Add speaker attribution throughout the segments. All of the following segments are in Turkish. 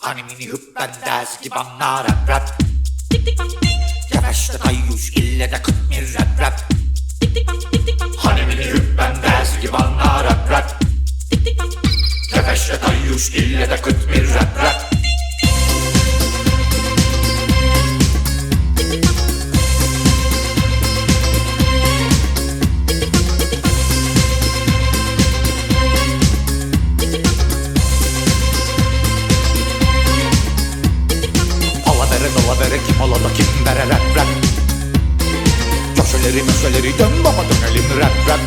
Speaker 1: Hani mini hüp bendez gibi anla rap rap. Yavaşta tayyuş ille de kıt mir rap rap. Hani mini hüp bendez gibi anla rap rap. Yavaşta tayyuş ille de kıt mir rap rap vere kim vere rap rap. Köşeleri möşeleri dön baba dönelim rap rap.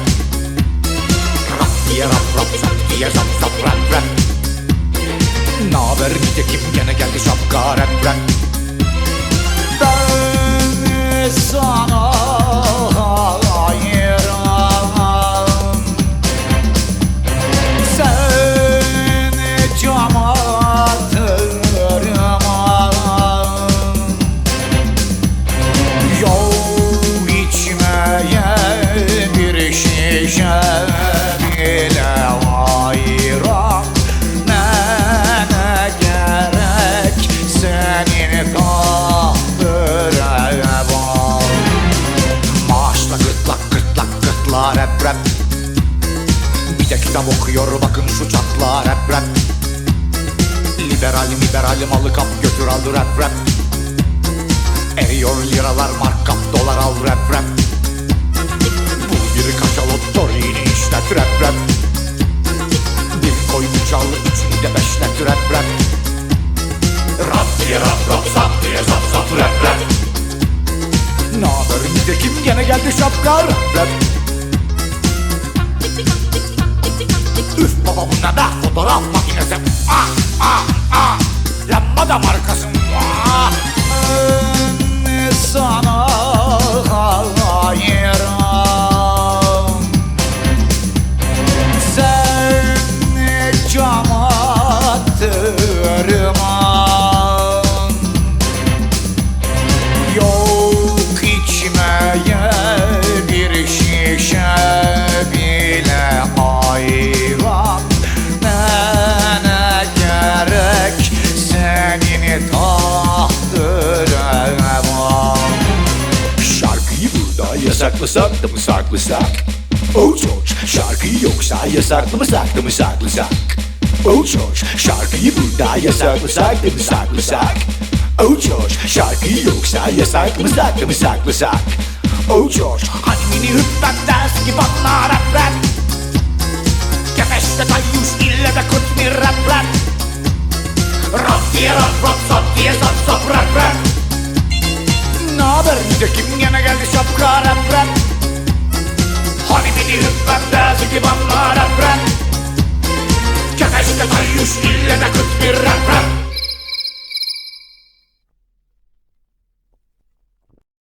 Speaker 1: Rap diye rap rap zap diye zap zap rap rap. Naber nitekim gene geldi şapka rap rap kitap okuyor bakın şu çatla rap rap. Liberal liberal malı kap götür al rap rap. Eriyor liralar markap dolar al rap rap. Bul bir kaşalot torini işlet rap rap. Bir koy bıçağı içinde beşlet rap rap. Rap diye rap rap zap diye zap zap rap rap. Naber nitekim gene geldi şapka rap rap Be fotoğraf makinesi. Ah ah ah. Lambada markası. Ah. Yasaklasak da mı saklasak? Oh George şarkıyı yoksa yasaklı mı saklı mı saklasak? Oh George şarkıyı burada yasaklasak da mı saklasak? Oh George şarkıyı yoksa yasaklı mı saklı mı saklasak? Oh George hani mini hüppet ders gibi anla rap Nitekim gene geldi şapka rap rap? Hani beni hüppet ders gibi anla rap rap? Kefeşte tayyuş ille de rap